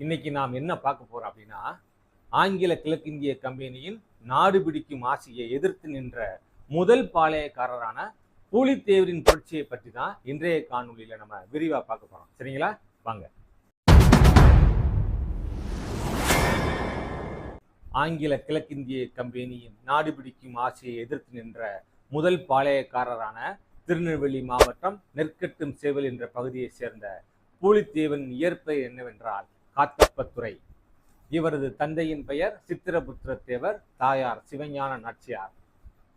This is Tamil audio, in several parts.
இன்னைக்கு நாம் என்ன பார்க்க போறோம் அப்படின்னா ஆங்கில கிழக்கிந்திய கம்பெனியின் நாடு பிடிக்கும் ஆசையை எதிர்த்து நின்ற முதல் பாளையக்காரரான பூலித்தேவரின் புரட்சியை பற்றி தான் இன்றைய காணொளியில நம்ம விரிவா பார்க்க போறோம். சரிங்களா? வாங்க. ஆங்கில கிழக்கிந்திய கம்பெனியின் நாடு பிடிக்கும் ஆசையை எதிர்த்து நின்ற முதல் பாளையக்காரரான திருநெல்வேலி மாவட்டம் நெற்கட்டும் சேவல் என்ற பகுதியைச் சேர்ந்த பூலித்தேவன் இயற்பெயர் என்னவென்றால் காத்தப்பத்துறை. இவரது தந்தையின் பெயர் சித்திரபுத்திர தேவர் தாயார் சிவஞான நாச்சியார்.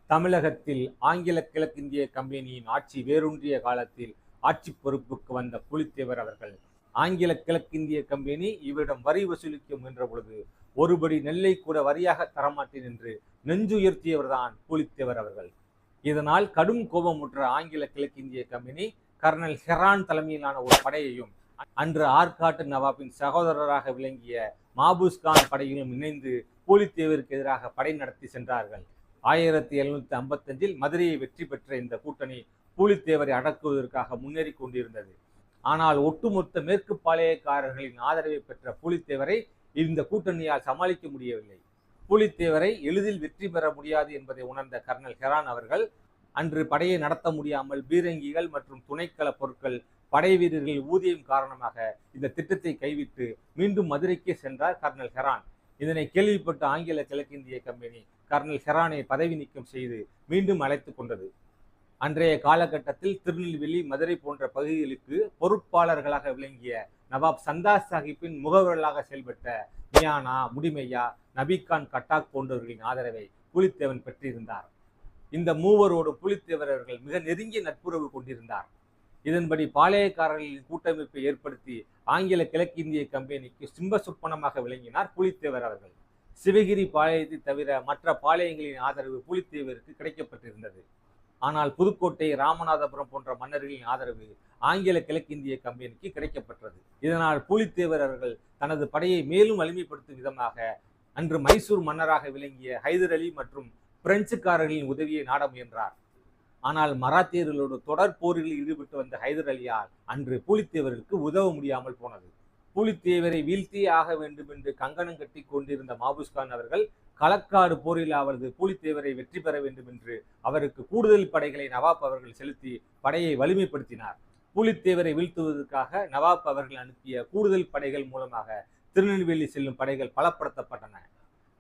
தமிழகத்தில் ஆங்கில கிழக்கிந்திய கம்பெனியின் ஆட்சி வேரூன்றிய காலத்தில் ஆட்சி பொறுப்புக்கு வந்த புலித்தேவர் அவர்கள். ஆங்கில கிழக்கிந்திய கம்பெனி இவரிடம் வரி வசூலிக்க முயன்ற பொழுது ஒருபடி நெல்லை கூட வரியாக தரமாட்டேன் என்று நெஞ்சுயர்த்தியவர்தான் புலித்தேவர் அவர்கள். இதனால் கடும் கோபமுற்ற ஆங்கில கிழக்கிந்திய கம்பெனி கர்னல் ஹெரான் தலைமையிலான ஒரு படையையும் அன்று ஆற்காட்டு நவாபின் சகோதரராக விளங்கிய மாபூஸ் கான் படையிலும் இணைந்து பூலித்தேவருக்கு எதிராக படை நடத்தி சென்றார்கள். ஆயிரத்தி எழுநூத்தி ஐம்பத்தஞ்சில் மதுரையை வெற்றி பெற்ற இந்த கூட்டணி பூலித்தேவரை அடக்குவதற்காக முன்னேறி கொண்டிருந்தது. ஆனால் ஒட்டுமொத்த மேற்கு பாளையக்காரர்களின் ஆதரவை பெற்ற பூலித்தேவரை இந்த கூட்டணியால் சமாளிக்க முடியவில்லை. பூலித்தேவரை எளிதில் வெற்றி பெற முடியாது என்பதை உணர்ந்த கர்னல் ஹெரான் அவர்கள் அன்று படையை நடத்த முடியாமல் பீரங்கிகள் மற்றும் துணைக்கள பொருட்கள் படை வீரர்கள் ஊதியம் காரணமாக இந்த திட்டத்தை கைவிட்டு மீண்டும் மதுரைக்கே சென்றார் கர்னல் ஹெரான். இதனை கேள்விப்பட்ட ஆங்கில கிழக்கிந்திய கம்பெனி கர்னல் ஹெரானை பதவி நீக்கம் செய்து மீண்டும் அழைத்து கொண்டது. அன்றைய காலகட்டத்தில் திருநெல்வேலி மதுரை போன்ற பகுதிகளுக்கு பொறுப்பாளர்களாக விளங்கிய நவாப் சந்தா சாஹிப்பின் முகவர்களாக செயல்பட்ட மியானா முடிமையா நபிகான் கட்டாக் போன்றவர்களின் ஆதரவை புலித்தேவன் பெற்றிருந்தார். இந்த மூவரோடு புலித்தேவரர்கள் மிக நெருங்கிய நட்புறவு கொண்டிருந்தார். இதன்படி பாளையக்காரர்களின் கூட்டமைப்பை ஏற்படுத்தி ஆங்கில கிழக்கிந்திய கம்பெனிக்கு சிம்ப சொப்பனமாக விளங்கினார் புலித்தேவர் அவர்கள். சிவகிரி பாளையத்தை தவிர மற்ற பாளையங்களின் ஆதரவு புலித்தேவருக்கு கிடைக்கப்பட்டிருந்தது. ஆனால் புதுக்கோட்டை ராமநாதபுரம் போன்ற மன்னர்களின் ஆதரவு ஆங்கில கிழக்கிந்திய கம்பெனிக்கு கிடைக்கப்பட்டது. இதனால் புலித்தேவர் அவர்கள் தனது படையை மேலும் வலிமைப்படுத்தும் விதமாக அன்று மைசூர் மன்னராக விளங்கிய ஹைதர் அலி மற்றும் பிரெஞ்சுக்காரர்களின் உதவியை நாட முயன்றார். ஆனால் மராத்தியர்களோடு தொடர் போரில் ஈடுபட்டு வந்த ஹைதர் அலியால் அன்று பூலித்தேவருக்கு உதவ முடியாமல் போனது. பூலித்தேவரை வீழ்த்தியே ஆக வேண்டும் என்று கங்கணம் கட்டி கொண்டிருந்த மாபுஸ்கான் அவர்கள் களக்காடு போரில் அவரது பூலித்தேவரை வெற்றி பெற வேண்டும் என்று அவருக்கு கூடுதல் படைகளை நவாப் அவர்கள் செலுத்தி படையை வலிமைப்படுத்தினார். பூலித்தேவரை வீழ்த்துவதற்காக நவாப் அவர்கள் அனுப்பிய கூடுதல் படைகள் மூலமாக திருநெல்வேலி செல்லும் படைகள் பலப்படுத்தப்பட்டன.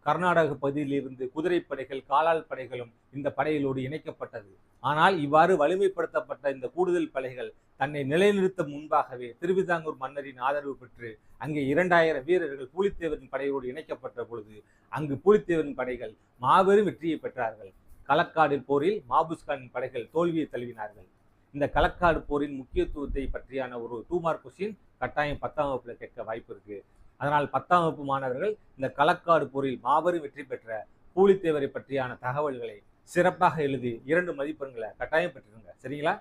கர்நாடக பகுதியிலிருந்து குதிரைப்படைகள் காலால் படைகளும் இந்த படைகளோடு இணைக்கப்பட்டது. ஆனால் இவ்வாறு வலிமைப்படுத்தப்பட்ட இந்த கூடுதல் படைகள் தன்னை நிலைநிறுத்த முன்பாகவே திருவிதாங்கூர் மன்னரின் ஆதரவு பெற்று அங்கே இரண்டாயிரம் வீரர்கள் புலித்தேவரின் படையோடு இணைக்கப்பட்ட பொழுது அங்கு புலித்தேவரின் படைகள் மாபெரும் வெற்றியை பெற்றார்கள். களக்காடு போரில் மாபுஸ்கானின் படைகள் தோல்வியை தழுவினார்கள். இந்த களக்காடு போரின் முக்கியத்துவத்தை பற்றியான ஒரு டூமார் கொஸ்டின் கட்டாயம் பத்தாம் வகுப்பில் கேட்க வாய்ப்பு இருக்குது அதனால் பத்தாம் வகுப்பு மாணவர்கள் இந்த களக்காடு போரில் மாபெரும் வெற்றி பெற்ற பூலித்தேவரை பற்றியான தகவல்களை சிறப்பாக எழுதி இரண்டு மதிப்பெண்களை கட்டாயம் பெற்றிருங்க. சரிங்களா?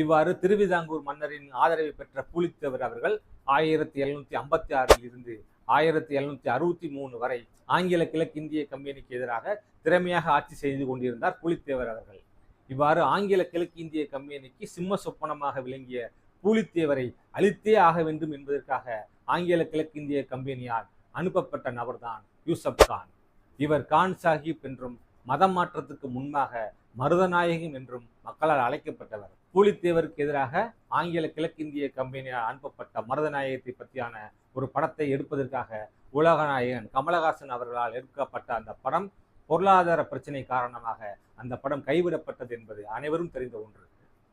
இவ்வாறு திருவிதாங்கூர் மன்னரின் ஆதரவை பெற்ற பூலித்தேவர் அவர்கள் ஆயிரத்தி எழுநூத்தி ஐம்பத்தி ஆறில் இருந்து ஆயிரத்தி எழுநூத்தி அறுபத்தி மூணு வரை ஆங்கில கிழக்கிந்திய கம்பெனிக்கு எதிராக திறமையாக ஆட்சி செய்து கொண்டிருந்தார் புலித்தேவர் அவர்கள். இவ்வாறு ஆங்கில கிழக்கிந்திய கம்பெனிக்கு சிம்ம சொப்பனமாக விளங்கிய பூலித்தேவரை அழித்தே ஆக வேண்டும் என்பதற்காக ஆங்கில கிழக்கிந்திய கம்பெனியால் அனுப்பப்பட்ட நபர்தான் யூசப் கான். இவர் கான் சாஹிப் என்றும் மதம் மாற்றத்துக்கு முன்பாக மருதநாயகம் என்றும் மக்களால் அழைக்கப்பட்டவர். பூலித்தேவருக்கு எதிராக ஆங்கில கிழக்கிந்திய கம்பெனியால் அனுப்பப்பட்ட மருதநாயகத்தை பற்றியான ஒரு படத்தை எடுப்பதற்காக உலகநாயகன் கமலஹாசன் அவர்களால் எடுக்கப்பட்ட அந்த படம் பொருளாதார பிரச்சனை காரணமாக அந்த படம் கைவிடப்பட்டது என்பது அனைவரும் தெரிந்த ஒன்று.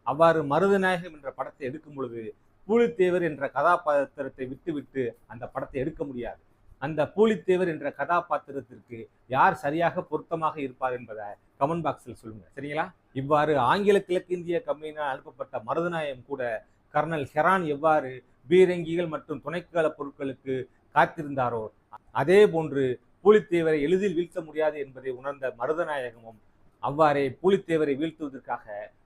அவ்வாறு மருதநாயகம் என்ற படத்தை எடுக்கும் பொழுது பூலித்தேவர் என்ற கதாபாத்திரத்தை விட்டுவிட்டு அந்த படத்தை எடுக்க முடியாது. அந்த பூலித்தேவர் என்ற கதாபாத்திரத்திற்கு யார் சரியாக பொருத்தமாக இருப்பார் என்பதை கமெண்ட் பாக்ஸில் சொல்லுங்க. சரிங்களா? இவ்வாறு ஆங்கில கிழக்கிந்திய கம்பெனியால் அனுப்பப்பட்ட மருதநாயகம் கூட கர்னல் ஹெரான் எவ்வாறு பீரங்கிகள் மற்றும் துணைக்கால பொருட்களுக்கு காத்திருந்தாரோ அதே போன்று பூலித்தேவரை எளிதில் வீழ்த்த முடியாது என்பதை உணர்ந்த மருதநாயகமும் அவ்வாறே புலித்தேவரை வீழ்த்துவதற்காக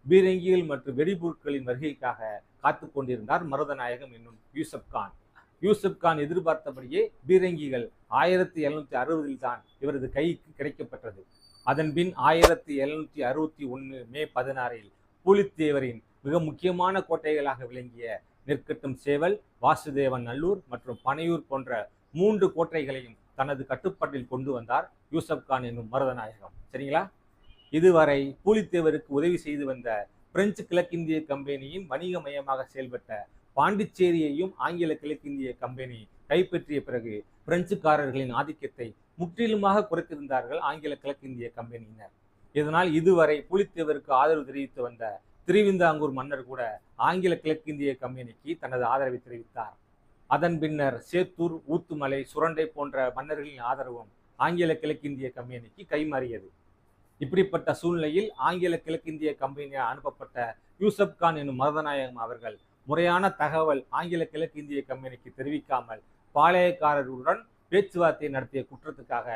பீரங்கிகள் மற்றும் வெடிபொருட்களின் வருகைக்காக காத்து கொண்டிருந்தார் மருதநாயகம் என்னும் யூசப் கான். யூசுப் கான் எதிர்பார்த்தபடியே பீரங்கிகள் ஆயிரத்தி எழுநூத்தி அறுபதில் தான் இவரது கைக்கு கிடைக்கப்பட்டது. அதன்பின் ஆயிரத்தி எழுநூத்தி அறுபத்தி ஒன்று மே பதினாறில் புலித்தேவரின் மிக முக்கியமான கோட்டைகளாக விளங்கிய நெற்கட்டும் சேவல் வாசுதேவன் நல்லூர் மற்றும் பனையூர் போன்ற மூன்று கோட்டைகளையும் தனது கட்டுப்பாட்டில் கொண்டு வந்தார் யூசப் கான் என்னும் மருதநாயகம். சரிங்களா? இதுவரை பூலித்தேவருக்கு உதவி செய்து வந்த பிரெஞ்சு கிழக்கிந்திய கம்பெனியின் வணிக மையமாக செயல்பட்ட பாண்டிச்சேரியையும் ஆங்கில கிழக்கிந்திய கம்பெனி கைப்பற்றிய பிறகு பிரெஞ்சுக்காரர்களின் ஆதிக்கத்தை முற்றிலுமாக குறைத்திருந்தார்கள் ஆங்கில கிழக்கிந்திய கம்பெனியினர். இதனால் இதுவரை புலித்தேவருக்கு ஆதரவு தெரிவித்து வந்த திருவிந்தாங்கூர் மன்னர் கூட ஆங்கில கிழக்கிந்திய கம்பெனிக்கு தனது ஆதரவை தெரிவித்தார். அதன் பின்னர் சேத்தூர் ஊத்துமலை சுரண்டை போன்ற மன்னர்களின் ஆதரவும் ஆங்கில கிழக்கிந்திய கம்பெனிக்கு கைமாறியது. இப்படிப்பட்ட சூழ்நிலையில் ஆங்கில கிழக்கிந்திய கம்பெனியால் அனுப்பப்பட்ட யூசப் கான் என்னும் மரதநாயகம் அவர்கள் முறையான தகவல் ஆங்கில கிழக்கிந்திய கம்பெனிக்கு தெரிவிக்காமல் பாளையக்காரர்களுடன் பேச்சுவார்த்தை நடத்திய குற்றத்துக்காக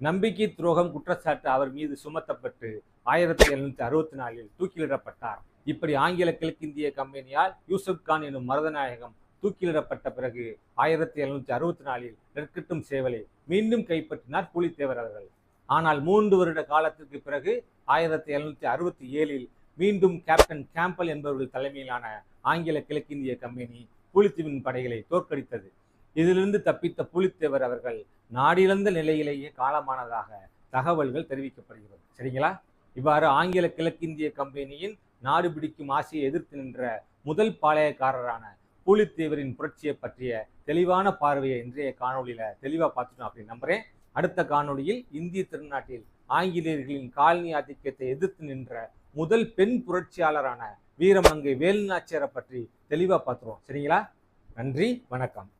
நம்பிக்கை துரோகம் குற்றச்சாட்டு அவர் மீது சுமத்தப்பட்டு ஆயிரத்தி எழுநூத்தி அறுபத்தி நாலில் தூக்கிலிடப்பட்டார். இப்படி ஆங்கில கிழக்கிந்திய கம்பெனியால் யூசப் கான் எனும் மரதநாயகம் தூக்கிலிடப்பட்ட பிறகு ஆயிரத்தி எழுநூத்தி அறுபத்தி நாலில் நெற்கட்டும் சேவலை மீண்டும் கைப்பற்றினார் புலித்தேவர் அவர்கள். ஆனால் மூன்று வருட காலத்திற்கு பிறகு ஆயிரத்தி எழுநூத்தி அறுபத்தி ஏழில் மீண்டும் கேப்டன் கேம்பல் என்பவர்கள் தலைமையிலான ஆங்கில கிழக்கிந்திய கம்பெனி புலித்தீவின் படைகளை தோற்கடித்தது. இதிலிருந்து தப்பித்த புலித்தேவர் அவர்கள் நாடிழந்த நிலையிலேயே காலமானதாக தகவல்கள் தெரிவிக்கப்படுகிறது. சரிங்களா? இவ்வாறு ஆங்கில கிழக்கிந்திய கம்பெனியின் நாடு பிடிக்கும் ஆசையை எதிர்த்து நின்ற முதல் பாளையக்காரரான புலித்தேவரின் புரட்சியை பற்றிய தெளிவான பார்வையை இன்றைய காணொளியில தெளிவாக பார்த்துட்டோம் அப்படின்னு நம்புறேன். அடுத்த காணொளியில் இந்திய திருநாட்டில் ஆங்கிலேயர்களின் காலனி ஆதிக்கத்தை எதிர்த்து நின்ற முதல் பெண் புரட்சியாளரான வீரமங்கை வேலுநாச்சியாரை பற்றி தெளிவா பார்த்துருவோம். சரிங்களா? நன்றி வணக்கம்.